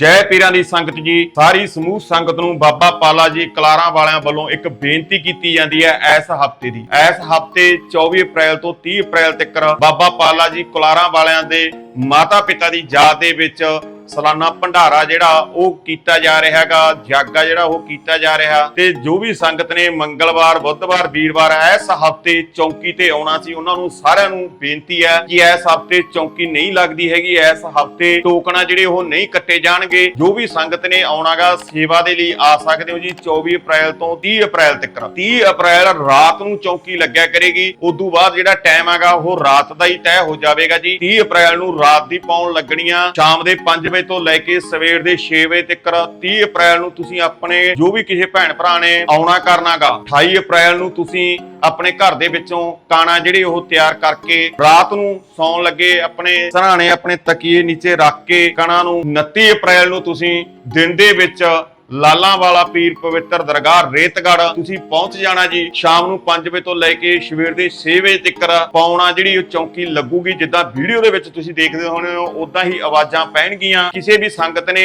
ਜੈ ਪੀਰਾਂ ਦੀ ਸੰਗਤ ਜੀ, ਸਾਰੀ ਸਮੂਹ ਸੰਗਤ ਨੂੰ ਬਾਬਾ ਪਾਲਾ ਜੀ ਕਲਾਰਾਂ ਵਾਲਿਆਂ ਵੱਲੋਂ ਇੱਕ ਬੇਨਤੀ ਕੀਤੀ ਜਾਂਦੀ ਹੈ ਇਸ ਹਫ਼ਤੇ ਦੀ। ਇਸ ਹਫ਼ਤੇ 24 ਅਪ੍ਰੈਲ ਤੋਂ 30 ਅਪ੍ਰੈਲ ਤੱਕ ਬਾਬਾ ਪਾਲਾ ਜੀ ਕਲਾਰਾਂ ਵਾਲਿਆਂ ਦੇ ਮਾਤਾ ਪਿਤਾ ਦੀ ਯਾਦ ਦੇ ਵਿੱਚ ਸਾਲਾਨਾ ਭੰਡਾਰਾ ਜਿਹੜਾ ਉਹ ਕੀਤਾ ਜਾ ਰਿਹਾ ਹੈਗਾ, ਜਾਗਾ ਜਿਹੜਾ ਉਹ ਕੀਤਾ ਜਾ ਰਿਹਾ। ਤੇ ਜੋ ਵੀ ਸੰਗਤ ਨੇ ਮੰਗਲਵਾਰ, ਬੁੱਧਵਾਰ, ਵੀਰਵਾਰ, ਇਸ ਹਫ਼ਤੇ ਚੌਂਕੀ ਤੇ ਆਉਣਾ ਸੀ, ਉਹਨਾਂ ਨੂੰ ਸਾਰਿਆਂ ਨੂੰ ਬੇਨਤੀ ਹੈ ਕਿ ਇਸ ਹਫ਼ਤੇ ਚੌਂਕੀ ਨਹੀਂ ਲੱਗਦੀ ਹੈਗੀ, ਇਸ ਹਫ਼ਤੇ ਟੋਕਣਾ ਜਿਹੜੇ ਉਹ ਨਹੀਂ ਕੱਟੇ ਜਾਣਗੇ। ਜੋ ਵੀ ਸੰਗਤ ਨੇ ਆਉਣਾਗਾ, ਸੇਵਾ ਦੇ ਲਈ ਆ ਸਕਦੇ ਹੋ ਜੀ 24 ਅਪ੍ਰੈਲ ਤੋਂ 30 ਅਪ੍ਰੈਲ ਤੱਕ। 30 ਅਪ੍ਰੈਲ ਰਾਤ ਨੂੰ ਚੌਂਕੀ ਲੱਗਿਆ ਕਰੇਗੀ, ਉਦੋਂ ਬਾਅਦ ਜਿਹੜਾ ਟਾਈਮ ਹੈਗਾ, ਉਹ ਰਾਤ ਦਾ ਹੀ ਤੈਅ ਹੋ ਜਾਵੇਗਾ ਜੀ। 30 ਅਪ੍ਰੈਲ ਨੂੰ ਰਾਤ ਦੀ ਪਾਉਣ ਲੱਗਣੀਆਂ ਸ਼ਾਮ ਦੇ 5 ਵਜੇ ਤੋਂ ਲੈ ਕੇ ਸਵੇਰ ਦੇ 6 ਵਜੇ ਤੱਕ 30 ਅਪ੍ਰੈਲ ਨੂੰ ਤੁਸੀਂ ਆਪਣੇ ਜੋ ਵੀ ਕਿਸੇ ਭੈਣ ਭਰਾ ਨੇ ਆਉਣਾ ਕਰਨਾਗਾ 28 ਅਪ੍ਰੈਲ ਨੂੰ ਤੁਸੀਂ ਆਪਣੇ ਘਰ ਦੇ ਵਿੱਚੋਂ ਕਾਣਾ ਜਿਹੜੇ ਉਹ ਤਿਆਰ ਕਰਕੇ ਰਾਤ ਨੂੰ ਸੌਣ ਲੱਗੇ, ਆਪਣੇ ਸਰਾਣੇ, ਆਪਣੇ ਤਕੀਏ ਨੀਚੇ ਰੱਖ ਕੇ ਕਣਾ ਨੂੰ 29 ਅਪ੍ਰੈਲ ਨੂੰ ਤੁਸੀਂ ਦਿਨ ਦੇ ਵਿੱਚ ਲਾਲਾਂ ਵਾਲਾ ਪੀਰ ਪਵਿੱਤਰ ਦਰਗਾਹ ਰੇਤਗੜ ਤੁਸੀਂ ਪਹੁੰਚ ਜਾਣਾ ਜੀ ਸ਼ਾਮ ਨੂੰ 5 ਵਜੇ ਤੋਂ ਲੈ ਕੇ ਸਵੇਰ ਦੇ 6 ਵਜੇ ਤੱਕ ਪਾਉਣਾ ਜਿਹੜੀ ਉਹ ਚੌਂਕੀ ਲੱਗੂਗੀ। ਜਿੱਦਾਂ ਵੀਡੀਓ ਦੇ ਵਿੱਚ ਤੁਸੀਂ ਦੇਖਦੇ ਹੋਣੇ ਹੋ ਉਦਾਂ ਹੀ ਆਵਾਜ਼ਾਂ ਪੈਣਗੀਆਂ। ਕਿਸੇ ਵੀ ਸੰਗਤ ਨੇ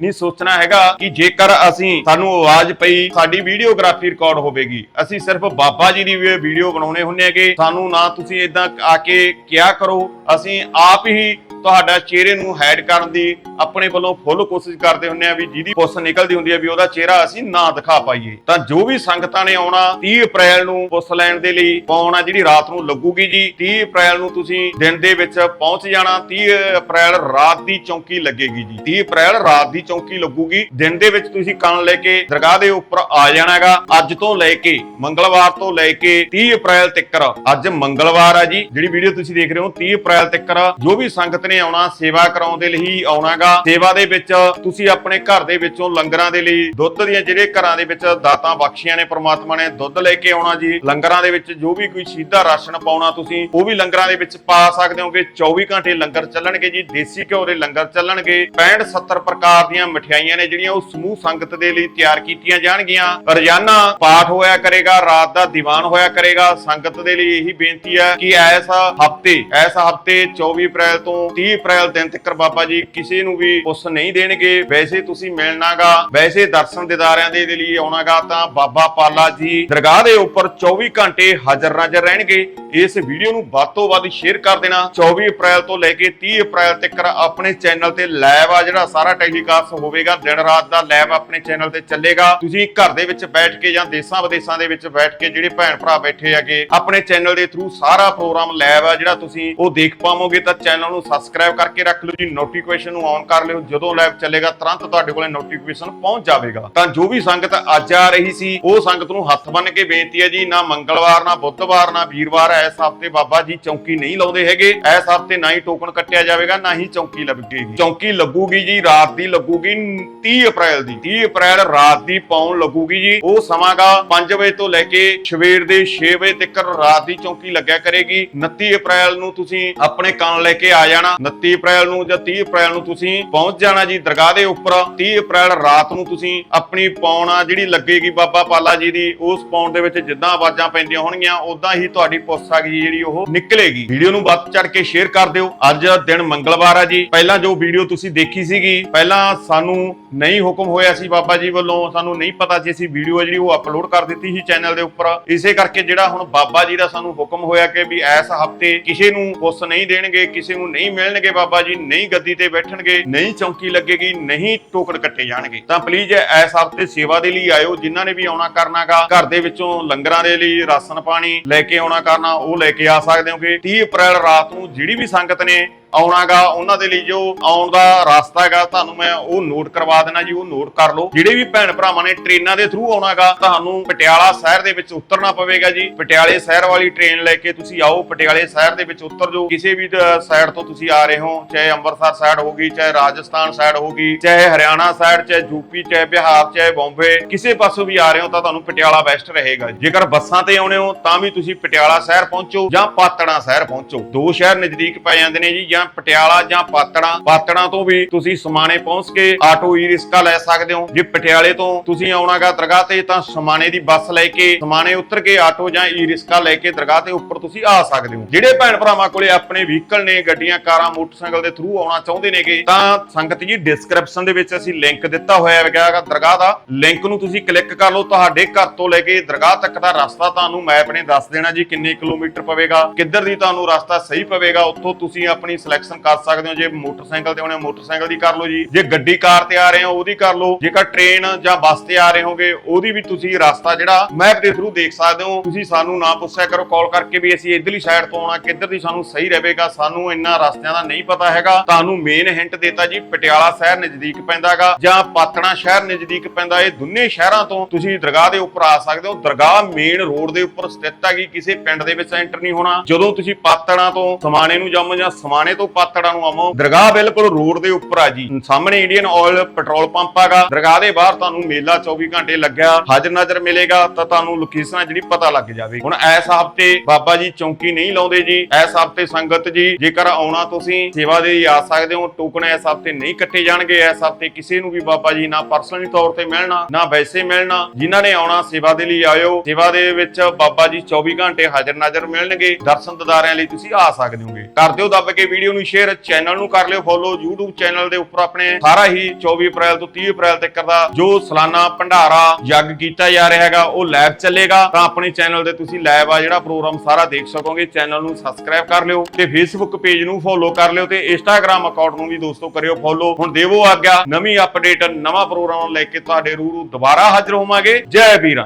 ਨਹੀਂ ਸੋਚਣਾ ਹੈਗਾ ਕਿ ਜੇਕਰ ਅਸੀਂ, ਸਾਨੂੰ ਆਵਾਜ਼ ਪਈ, ਸਾਡੀ ਵੀਡੀਓਗ੍ਰਾਫੀ ਰਿਕਾਰਡ ਹੋਵੇਗੀ। ਅਸੀਂ ਸਿਰਫ ਬਾਬਾ ਜੀ ਦੀ ਵੀਡੀਓ ਬਣਾਉਣੇ ਹੁੰਨੇ ਹੈਗੇ। ਸਾਨੂੰ ਨਾ ਤੁਸੀਂ ਇਦਾਂ ਆ ਕੇ ਕਿਹਾ ਕਰੋ। ਅਸੀਂ ਆਪ ਹੀ ਤੁਹਾਡਾ ਚਿਹਰੇ ਨੂੰ ਹਾਈਡ ਕਰਨ ਦੀ ਆਪਣੇ ਵੱਲੋਂ ਫੁੱਲ ਕੋਸ਼ਿਸ਼ ਕਰਦੇ ਹੁੰਨੇ ਆ ਵੀ ਜਿਹਦੀ ਪੁੱਸ ਨਿਕਲਦੀ ਹੁੰਦੀ ਹੈ ਵੀ ਉਹਦਾ ਚਿਹਰਾ ਅਸੀਂ ਨਾ ਦਿਖਾ ਪਾਈਏ। ਤਾਂ ਜੋ ਵੀ ਸੰਗਤਾਂ ਨੇ ਆਉਣਾ 30 ਅਪ੍ਰੈਲ ਨੂੰ ਪੁੱਸ ਲੈਣ ਦੇ ਲਈ ਪਾਉਣਾ ਜਿਹੜੀ ਰਾਤ ਨੂੰ ਲੱਗੂਗੀ ਜੀ 30 ਅਪ੍ਰੈਲ ਨੂੰ ਤੁਸੀਂ ਦਿਨ ਦੇ ਵਿੱਚ ਪਹੁੰਚ ਜਾਣਾ 30 ਅਪ੍ਰੈਲ ਰਾਤ ਦੀ ਚੌਂਕੀ ਲੱਗੇਗੀ ਜੀ। 30 ਅਪ੍ਰੈਲ ਰਾਤ ਦੀ ਚੌਂਕੀ ਲੱਗੂਗੀ। ਦਿਨ ਦੇ ਵਿੱਚ ਤੁਸੀਂ ਕੰਨ ਲੈ ਕੇ ਦਰਗਾਹ ਦੇ ਉੱਪਰ ਆ ਜਾਣਾ ਜਾਣਾਗਾ ਅੱਜ ਤੋਂ ਲੈ ਕੇ ਮੰਗਲਵਾਰ ਤੋਂ ਲੈ ਕੇ 30 ਅਪ੍ਰੈਲ ਤੱਕ। ਅੱਜ ਮੰਗਲਵਾਰ ਆ ਜੀ। ਜਿਹੜੀ ਵੀਡੀਓ ਤੁਸੀਂ ਦੇਖ ਰਹੇ ਹੋ 30 ਅਪ੍ਰੈਲ ਤੱਕ। ਜੋ ਵੀ ਸੰਗਤ ਨੇ ਆਉਣਾ, ਸੇਵਾ ਕਰਾਉਣ ਦੇ ਲਈ ਆਉਣਾਗਾ ਸੇਵਾ ਦੇ ਵਿੱਚ ਤੁਸੀਂ ਆਪਣੇ ਘਰ ਦੇ ਵਿੱਚੋਂ ਲੰਗਰਾਂ ਦੇ ਲਈ ਦੁੱਧ ਦੀਆਂ ਜਿਹੜੇ ਘਰਾਂ ਦੇ ਵਿੱਚ ਦਾਤਾਂ ਬਖਸ਼ੀਆਂ ਨੇ, ਪ੍ਰਮਾਤਮਾ ਨੇ ਦੁੱਧ ਲੈ ਕੇ ਆਉਣਾ ਜੀ। ਲੰਗਰਾਂ ਦੇ ਵਿੱਚ ਜੋ ਵੀ ਕੋਈ ਸਿੱਧਾ ਰਾਸ਼ਨ ਪਾਉਣਾ ਤੁਸੀਂ, ਉਹ ਵੀ ਲੰਗਰਾਂ ਦੇ ਵਿੱਚ ਪਾ ਸਕਦੇ ਹੋਗੇ। 24 ਘੰਟੇ ਲੰਗਰ ਚੱਲਣਗੇ ਜੀ। ਦੇਸੀ ਘਿਓ ਦੇ ਲੰਗਰ ਚੱਲਣਗੇ। 65 70 ਪ੍ਰਕਾਰ ਦੀਆਂ ਮਠਿਆਈਆਂ ਨੇ, ਜਿਹੜੀਆਂ ਉਹ ਸਮੂਹ ਸੰਗਤ ਦੇ ਲਈ ਤਿਆਰ ਕੀਤੀਆਂ ਜਾਣਗੀਆਂ। ਰੋਜ਼ਾਨਾ ਪਾਠ ਹੋਇਆ ਕਰੇਗਾ, ਰਾਤ ਦਾ ਦੀਵਾਨ ਹੋਇਆ ਕਰੇਗਾ। ਸੰਗਤ ਦੇ ਲਈ ਇਹੀ ਬੇਨਤੀ ਹੈ ਕਿ ਇਸ ਹਫ਼ਤੇ ਇਸ ਹਫ਼ਤੇ 24 ਅਪ੍ਰੈਲ ਤੋਂ 30 ਅਪ੍ਰੈਲ ਦਿਨ ਤੱਕ ਬਾਬਾ ਜੀ ਕਿਸੇ ਨੂੰ ਵੀ ਉਸ ਨਹੀਂ ਦੇਣਗੇ। ਵੈਸੇ ਤੁਸੀਂ ਮਿਲਣਾਗਾ, ਵੈਸੇ ਦਰਸ਼ਨ ਦਿਦਾਰਿਆਂ ਦੇ ਲਈ ਆਉਣਾਗਾ ਤਾਂ ਬਾਬਾ ਪਾਲਾ ਜੀ ਦਰਗਾਹ ਦੇ ਉੱਪਰ 24 ਘੰਟੇ ਹਾਜ਼ਰ ਨਾਜ਼ਰ ਰਹਿਣਗੇ। ਇਸ ਵੀਡੀਓ ਨੂੰ ਵੱਧ ਤੋਂ ਵੱਧ ਸ਼ੇਅਰ ਕਰ ਦੇਣਾ। 24 ਅਪ੍ਰੈਲ ਤੋਂ ਲੈ ਕੇ 30 ਅਪ੍ਰੈਲ ਤੱਕ ਆਪਣੇ ਚੈਨਲ ਤੇ ਲਾਈਵ ਆ ਜਿਹੜਾ ਸਾਰਾ ਟੈਲੀਕਾਸਟ ਹੋਵੇਗਾ, ਦਿਨ ਰਾਤ ਦਾ ਲਾਈਵ ਆਪਣੇ ਚੈਨਲ ਤੇ ਚੱਲੇਗਾ। ਤੁਸੀਂ ਘਰ ਦੇ ਵਿੱਚ ਬੈਠ ਕੇ ਜਾਂ ਦੇਸ਼ਾਂ ਵਿਦੇਸ਼ਾਂ ਦੇ ਵਿੱਚ ਬੈਠ ਕੇ ਜਿਹੜੇ ਭੈਣ ਭਰਾ ਬੈਠੇ ਹੈਗੇ, ਆਪਣੇ ਚੈਨਲ ਦੇ ਥਰੂ ਸਾਰਾ ਪ੍ਰੋਗਰਾਮ ਲਾਈਵ ਆ ਜਿਹੜਾ ਤੁਸੀਂ ਉਹ ਦੇਖ ਪਾਵੋਗੇ, ਤਾਂ ਚੈਨਲ ਨੂੰ ਸਬਸਕ੍ਰਾਈਬ ਕਰਕੇ ਰੱਖ ਲਓ ਜੀ ਨੋਟੀਫਿਕੇਸ਼ਨ ਨੂੰ ਔਨ ਕਰ ਲਿਓ। ਜਦੋਂ ਲਾਈਵ ਚੱਲੇਗਾ, ਤੁਰੰਤ ਤੁਹਾਡੇ ਕੋਲੇ ਨੋਟੀਫਿਕੇਸ਼ਨ ਪਹੁੰਚ ਜਾਵੇਗਾ। ਤਾਂ ਜੋ ਵੀ ਸੰਗਤ ਅੱਜ ਆ ਰਹੀ ਸੀ, ਉਹ ਸੰਗਤ ਨੂੰ ਹੱਥ ਬੰਨ ਕੇ ਬੇਨਤੀ ਹੈ ਜੀ, ਨਾ ਮੰਗਲਵਾਰ, ਨਾ ਬੁੱਧਵਾਰ, ਨਾ ਵੀਰਵਾਰ, ਇਸ ਹਫ਼ਤੇ ਬਾਬਾ ਜੀ ਚੌਂਕੀ ਨਹੀਂ ਲਾਉਂਦੇ ਹੈਗੇ। ਇਸ ਹਫ਼ਤੇ ਨਾ ਹੀ ਟੋਕਨ ਕੱਟਿਆ ਜਾਵੇਗਾ, ਨਾ ਹੀ ਚੌਂਕੀ ਲੱਗੇਗੀ। ਚੌਂਕੀ ਲੱਗੂਗੀ ਜੀ, ਰਾਤ ਦੀ ਲੱਗੂ ਲੱਗੂਗੀ 30 ਅਪ੍ਰੈਲ ਦੀ। 30 ਅਪ੍ਰੈਲ ਰਾਤ ਦੀ ਪਾਉਣ ਲੱਗੂਗੀ ਜੀ। ਉਹ ਸਮਾਂਗਾ 5 ਵਜੇ ਤੋਂ ਲੈ ਕੇ ਸਵੇਰ ਦੇ 6 ਵਜੇ ਤੱਕ ਰਾਤ ਦੀ ਚੌਂਕੀ ਲੱਗਿਆ ਕਰੇਗੀ। 29 ਅਪ੍ਰੈਲ ਨੂੰ ਤੁਸੀਂ ਆਪਣੇ ਕੰਨ ਲੈ ਕੇ ਆ ਜਾਣਾ। 29 ਅਪ੍ਰੈਲ ਨੂੰ ਜਾਂ 30 ਅਪ੍ਰੈਲ ਨੂੰ ਤੁਸੀਂ ਪਹੁੰਚ ਜਾਣਾ ਜੀ ਦਰਗਾਹ ਦੇ ਉੱਪਰ। 30 ਅਪ੍ਰੈਲ ਰਾਤ ਨੂੰ ਤੁਸੀਂ ਆਪਣੀ ਪੌਣਾ ਜਿਹੜੀ ਲੱਗੇਗੀ ਬਾਬਾ ਪਾਲਾ ਜੀ ਦੀ, ਉਸ ਪੌਣ ਦੇ ਵਿੱਚ ਜਿੱਦਾਂ ਆਵਾਜ਼ਾਂ ਪੈਂਦੀਆਂ ਹੋਣਗੀਆਂ ਉਦਾਂ ਹੀ ਤੁਹਾਡੀ ਪੁਸਤਕ ਜੀ ਜਿਹੜੀ ਉਹ ਨਿਕਲੇਗੀ। ਵੀਡੀਓ ਨੂੰ ਵੱਧ ਚੜ ਕੇ ਸ਼ੇਅਰ ਕਰ ਦਿਓ। ਅੱਜ ਦਿਨ ਮੰਗਲਵਾਰ ਆ ਜੀ। ਪਹਿਲਾਂ ਜੋ ਵੀਡੀਓ ਤੁਸੀਂ ਦੇਖੀ ਸੀਗੀ, ਪਹਿਲਾਂ ਸਾਨੂੰ ਨਹੀਂ ਹੁਕਮ ਹੋਇਆ ਸੀ ਬਾਬਾ ਜੀ ਵੱਲੋਂ, ਸਾਨੂੰ ਨਹੀਂ ਪਤਾ ਸੀ ਅਸੀਂ ਵੀਡੀਓ ਜਿਹੜੀ ਉਹ ਅਪਲੋਡ ਕਰ ਦਿੱਤੀ ਸੀ ਚੈਨਲ ਦੇ ਉੱਪਰ। ਇਸੇ ਕਰਕੇ ਜਿਹੜਾ ਹੁਣ ਬਾਬਾ ਜੀ ਦਾ ਸਾਨੂੰ ਹੁਕਮ ਹੋਇਆ ਕਿ ਵੀ ਇਸ ਹਫ਼ਤੇ ਕਿਸੇ ਨੂੰ ਪੁੱਛ ਨਹੀਂ ਦੇਣਗੇ, ਕਿਸੇ ਨੂੰ ਨਹੀਂ ਮਿਲਣਗੇ ਬਾਬਾ ਜੀ, ਨਹੀਂ ਗੱਦੀ ਤੇ ਬੈਠਣਗੇ, ਨਹੀਂ ਚੌਂਕੀ ਲੱਗੇਗੀ, ਨਹੀਂ ਟੋਕਨ ਕੱਟੇ ਜਾਣਗੇ। ਤਾਂ ਪਲੀਜ਼ ਇਸ ਹਫ਼ਤੇ ਸੇਵਾ ਦੇ ਲਈ ਆਇਓ, ਜਿਨ੍ਹਾਂ ਨੇ ਵੀ ਆਉਣਾ ਕਰਨਾਗਾ ਘਰ ਦੇ ਵਿੱਚੋਂ ਲੰਗਰਾਂ ਦੇ ਲਈ ਰਾਸ਼ਨ ਪਾਣੀ ਲੈ ਕੇ ਆਉਣਾ ਕਰਨਾ, ਉਹ ਲੈ ਕੇ ਆ ਸਕਦੇ ਹੋਗੇ। 30 ਅਪ੍ਰੈਲ ਰਾਤ ਨੂੰ ਜਿਹੜੀ ਵੀ ਸੰਗਤ ਨੇ ਆਉਣਾਗਾ, ਉਹਨਾਂ ਦੇ ਲਈ ਜੋ ਆਉਣ ਦਾ ਰਸਤਾ ਹੈਗਾ, ਤੁਹਾਨੂੰ ਮੈਂ ਉਹ ਨੋਟ ਕਰਵਾ ਦੇਣਾ ਜੀ, ਉਹ ਨੋਟ ਕਰ ਲਓ। ਜਿਹੜੇ ਵੀ ਭੈਣ ਭਰਾਵਾਂ ਨੇ ਟ੍ਰੇਨਾਂ ਦੇ ਥਰੂ ਆਉਣਾਗਾ, ਤੁਹਾਨੂੰ ਪਟਿਆਲਾ ਸ਼ਹਿਰ ਦੇ ਵਿੱਚ ਉਤਰਨਾ ਪਵੇਗਾ ਜੀ। ਪਟਿਆਲੇ ਸ਼ਹਿਰ ਵਾਲੀ ਟ੍ਰੇਨ ਲੈ ਕੇ ਤੁਸੀਂ ਆਓ, ਪਟਿਆਲੇ ਸ਼ਹਿਰ ਦੇ ਵਿੱਚ ਉਤਰ ਜਾਓ। ਕਿਸੇ ਵੀ ਸਾਈਡ ਤੋਂ ਤੁਸੀਂ ਆ ਰਹੇ ਹੋ, ਚਾਹੇ ਅੰਮ੍ਰਿਤਸਰ ਸਾਈਡ ਹੋਗੀ ਚਾਹੇ ਰਾਜਸਥਾਨ ਸਾਈਡ ਹੋਗੀ ਚਾਹੇ ਹਰਿਆਣਾ ਸਾਈਡ ਚਾਹੇ ਯੂਪੀ ਚਾਹੇ ਬਿਹਾਰ, ਚਾਹੇ ਬੰਬੇ, ਕਿਸੇ ਪਾਸੋਂ ਵੀ ਆ ਰਹੇ ਹੋ ਤਾਂ ਤੁਹਾਨੂੰ ਪਟਿਆਲਾ ਬੈਸਟ ਰਹੇਗਾ। ਜੇਕਰ ਬੱਸਾਂ ਤੇ ਆਉਣੇ ਹੋ, ਤਾਂ ਵੀ ਤੁਸੀਂ ਪਟਿਆਲਾ ਸ਼ਹਿਰ ਪਹੁੰਚੋ ਜਾਂ ਪਾਤੜਾ ਸ਼ਹਿਰ ਪਹੁੰਚੋ। ਦੋ ਸ਼ਹਿਰ ਨਜ਼ਦੀਕ ਪੈ ਜਾਂਦੇ ਨੇ ਜੀ ਜਾਂ ਪਟਿਆਲਾ ਜਾਂ ਪਾਤੜਾ, ਪਾਤੜਾਂ ਤੋਂ ਵੀ ਤੁਸੀਂ ਸਮਾਣੇ ਪਹੁੰਚ ਕੇ ਆਟੋ ਈ ਰਿਕਸ਼ਾ ਲੈ ਸਕਦੇ ਹੋ। ਜੇ ਪਟਿਆਲੇ ਤੋਂ ਤੁਸੀਂ ਆਉਣਾਗਾ ਦਰਗਾਹ ਤੇ, ਤਾਂ ਸਮਾਣੇ ਦੀ ਬੱਸ ਲੈ ਕੇ, ਸਮਾਣੇ ਉਤਰ ਕੇ ਆਟੋ ਜਾਂ ਈ ਰਿਕਸ਼ਾ ਲੈ ਕੇ ਦਰਗਾਹ ਤੇ ਉੱਪਰ ਤੁਸੀਂ ਆ ਸਕਦੇ ਹੋ। ਜਿਹੜੇ ਭੈਣ ਭਰਾਵਾਂ ਕੋਲੇ ਆਪਣੇ ਵਹੀਕਲ ਨੇ, ਗੱਡੀਆਂ, ਕਾਰਾਂ, ਮੋਟਰਸਾਈਕਲ ਦੇ ਥਰੂ ਆਉਣਾ ਚਾਹੁੰਦੇ ਨੇਗੇ, ਤਾਂ ਸੰਗਤ ਜੀ ਡਿਸਕ੍ਰਿਪਸ਼ਨ ਦੇ ਵਿੱਚ ਅਸੀਂ ਲਿੰਕ ਦਿੱਤਾ ਹੋਇਆ ਹੈਗਾ ਦਰਗਾਹ ਦਾ। ਲਿੰਕ ਨੂੰ ਤੁਸੀਂ ਕਲਿੱਕ ਕਰ ਲਓ, ਤੁਹਾਡੇ ਘਰ ਤੋਂ ਲੈ ਕੇ ਦਰਗਾਹ ਤੱਕ ਦਾ ਰਸਤਾ ਤੁਹਾਨੂੰ ਮੈਪ ਨੇ ਦੱਸ ਦੇਣਾ ਜੀ, ਕਿੰਨੇ ਕਿਲੋਮੀਟਰ ਪਵੇਗਾ, ਕਿੱਧਰ ਦੀ ਤੁਹਾਨੂੰ ਰਸਤਾ ਸਹੀ ਪਵੇਗਾ, ਉੱਥੋਂ ਤੁਸੀਂ ਆਪਣੀ ਸਿਲੈਕਸ਼ਨ ਕਰ ਸਕਦੇ ਹੋ ਜੇ ਮੋਟਰਸਾਈਕਲ ਤੇ ਆਉਣੇ ਹੋ, ਮੋਟਰਸਾਈਕਲ ਦੀ ਕਰ ਲਓ ਜੀ। ਜੇ ਗੱਡੀ ਕਾਰ ਤੇ ਆ ਰਹੇ ਹੋ ਉਹਦੀ ਕਰ ਲਓ। ਜੇਕਰ ਟ੍ਰੇਨ ਜਾਂ ਬੱਸ ਤੇ ਆ ਰਹੇ ਹੋਗੇ ਉਹਦੀ ਵੀ ਤੁਸੀਂ ਰਸਤਾ ਜਿਹੜਾ ਮੈਪ ਦੇ ਥਰੂ ਦੇਖ ਸਕਦੇ ਹੋ। ਤੁਸੀਂ ਸਾਨੂੰ ਨਾ ਪੁੱਛਿਆ ਕਰੋ ਕਾਲ ਕਰਕੇ ਵੀ ਅਸੀਂ ਇਧਰਲੀ ਸਾਈਡ ਤੋਂ ਆਉਣਾ ਕਿੱਧਰ ਦੀ ਸਾਨੂੰ ਸਹੀ ਰਹੇਗਾ ਸਾਨੂੰ ਇੰਨਾ ਰਸਤਿਆਂ ਦਾ ਨਹੀਂ ਪਤਾ ਹੈਗਾ। ਤੁਹਾਨੂੰ ਮੇਨ ਹਿੰਟ ਦਿੱਤਾ ਜੀ ਪਟਿਆਲਾ ਸ਼ਹਿਰ ਨਜ਼ਦੀਕ ਪੈਂਦਾਗਾ ਜਾਂ ਪਾਤਣਾ ਸ਼ਹਿਰ ਨਜ਼ਦੀਕ ਪੈਂਦਾ ਇਹ ਦੋਨੇ ਸ਼ਹਿਰਾਂ ਤੋਂ ਤੁਸੀਂ ਦਰਗਾਹ ਦੇ ਉੱਪਰ ਆ ਸਕਦੇ ਹੋ। ਦਰਗਾਹ ਮੇਨ ਰੋਡ ਦੇ ਉੱਪਰ ਸਥਿਤ ਹੈਗੀ ਕਿਸੇ ਪਿੰਡ ਦੇ ਵਿੱਚ ਐਂਟਰ ਨਹੀਂ ਹੋਣਾ। ਜਦੋਂ ਤੁਸੀਂ ਪਾਤਣਾ ਤੋਂ ਸਮਾਣੇ ਨੂੰ ਜਾਮੋ ਜਾਂ ਸਮਾਣੇ ਤੋਂ ਪਾਤੜਾ ਨੂੰ ਆਵੋ। ਦਰਗਾਹ ਬਿਲਕੁਲ ਰੋਡ ਦੇ ਉੱਪਰ ਆ ਜੀ। ਸਾਹਮਣੇ ਇੰਡੀਅਨ ਆਇਲ ਪੈਟਰੋਲ ਪੰਪ ਹੈਗਾ। ਦਰਗਾਹ ਦੇ ਬਾਹਰ ਤੁਹਾਨੂੰ ਮੇਲਾ 24 ਘੰਟੇ ਲੱਗਿਆ। ਹਾਜ਼ਰ ਨਜ਼ਰ ਮਿਲੇਗਾ ਤਾਂ ਤੁਹਾਨੂੰ ਲੋਕੇਸ਼ਨ ਜਿਹੜੀ ਪਤਾ ਲੱਗ ਜਾਵੇ। ਹੁਣ ਇਸ ਹਫ਼ਤੇ ਬਾਬਾ ਜੀ ਚੌਂਕੀ ਨਹੀਂ ਲਾਉਂਦੇ ਜੀ। ਇਸ ਹਫ਼ਤੇ ਸੰਗਤ ਜੀ, ਜੇਕਰ ਆਉਣਾ ਤੁਸੀਂ, ਸੇਵਾ ਦੇ ਲਈ ਆ ਸਕਦੇ ਹੋ। ਟੋਕਨ ਇਸ ਹਫ਼ਤੇ ਨਹੀਂ ਕੱਟੇ ਜਾਣਗੇ। ਇਸ ਹਫ਼ਤੇ ਕਿਸੇ ਨੂੰ ਵੀ ਬਾਬਾ ਜੀ ਨਾ ਪਰਸਨਲੀ ਤੌਰ ਤੇ ਮਿਲਣਾ, ਨਾ ਵੈਸੇ ਮਿਲਣਾ। ਜਿਨ੍ਹਾਂ ਨੇ ਆਉਣਾ, ਸੇਵਾ ਦੇ ਲਈ ਆਇਓ। ਸੇਵਾ ਦੇ ਵਿੱਚ ਬਾਬਾ ਜੀ 24 ਘੰਟੇ ਹਾਜ਼ਰ ਨਜ਼ਰ ਮਿਲਣਗੇ। ਦਰਸ਼ਨ ਦਿਦਾਰਿਆਂ ਲਈ ਤੁਸੀਂ ਆ ਸਕਦੇ ਹੋਗੇ। ਕਰ ਦਿਓ ਦੱਬ ਕੇ ਵੀਡੀਓ ਨੂੰ ਸ਼ੇਅਰ ਚੈਨਲ ਨੂੰ ਕਰ ਲਿਓ ਫੋਲੋ YouTube ਚੈਨਲ ਦੇ ਉੱਪਰ ਆਪਣੇ ਸਾਰਾ ਹੀ 24 ਅਪ੍ਰੈਲ ਤੋਂ 30 ਅਪ੍ਰੈਲ ਤੱਕ ਦਾ ਜੋ ਸਾਲਾਨਾ ਭੰਡਾਰਾ ਯੱਗ ਕੀਤਾ ਜਾ ਰਿਹਾ ਹੈਗਾ, ਉਹ ਲਾਈਵ ਚੱਲੇਗਾ। ਤਾਂ ਆਪਣੇ ਚੈਨਲ ਦੇ ਤੁਸੀਂ ਲਾਈਵ ਆ ਜਿਹੜਾ ਪ੍ਰੋਗਰਾਮ ਸਾਰਾ ਦੇਖ ਸਕੋਗੇ ਚੈਨਲ ਨੂੰ ਸਬਸਕ੍ਰਾਈਬ ਕਰ ਲਿਓ ਤੇ Facebook ਪੇਜ ਨੂੰ ਫੋਲੋ ਕਰ ਲਿਓ ਤੇ Instagram ਅਕਾਊਂਟ ਨੂੰ ਵੀ ਦੋਸਤੋ ਕਰਿਓ ਫੋਲੋ ਹੁਣ ਦੇਵੋ ਆਗਿਆ, ਨਵੀਂ ਅਪਡੇਟ ਨਵਾਂ ਪ੍ਰੋਗਰਾਮ ਲੈ ਕੇ ਤੁਹਾਡੇ ਰੂਰੂ ਦੁਬਾਰਾ ਹਾਜ਼ਰ ਹੋਵਾਂਗੇ। ਜੈ ਵੀਰਾਂ।